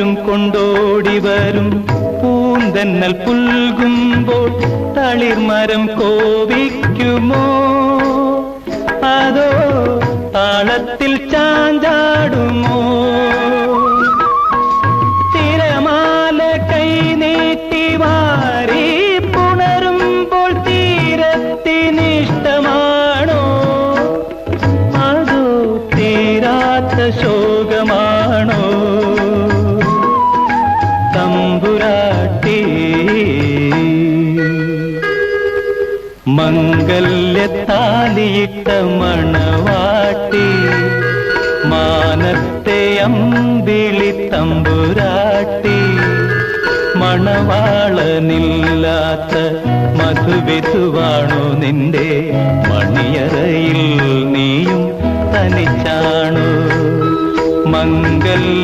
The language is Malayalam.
തളിരും കൊണ്ടോടി വരും. പൂന്തന്നൽ പുൽകുമ്പോൾ തളിർമരം കോപിക്കുമോ? അതോ താളത്തിൽ ചാഞ്ചാടുമോ? തിരമാല കൈ നീട്ടി വാരി പുണരുമ്പോൾ തീരത്തിനിഷ്ടമാണോ? അതോ തീരാത്ത ശോകമാണോ? തമ്പുരാട്ടി മംഗല്യത്താലിയിട്ട മണവാട്ടി. മാനത്തെ അമ്പിളി തമ്പുരാട്ടി. മണവാളനില്ലാത്ത മധുവിധുവാണു നിന്റെ മണിയറയിൽ നീയും തനിച്ചാണു. മംഗൽ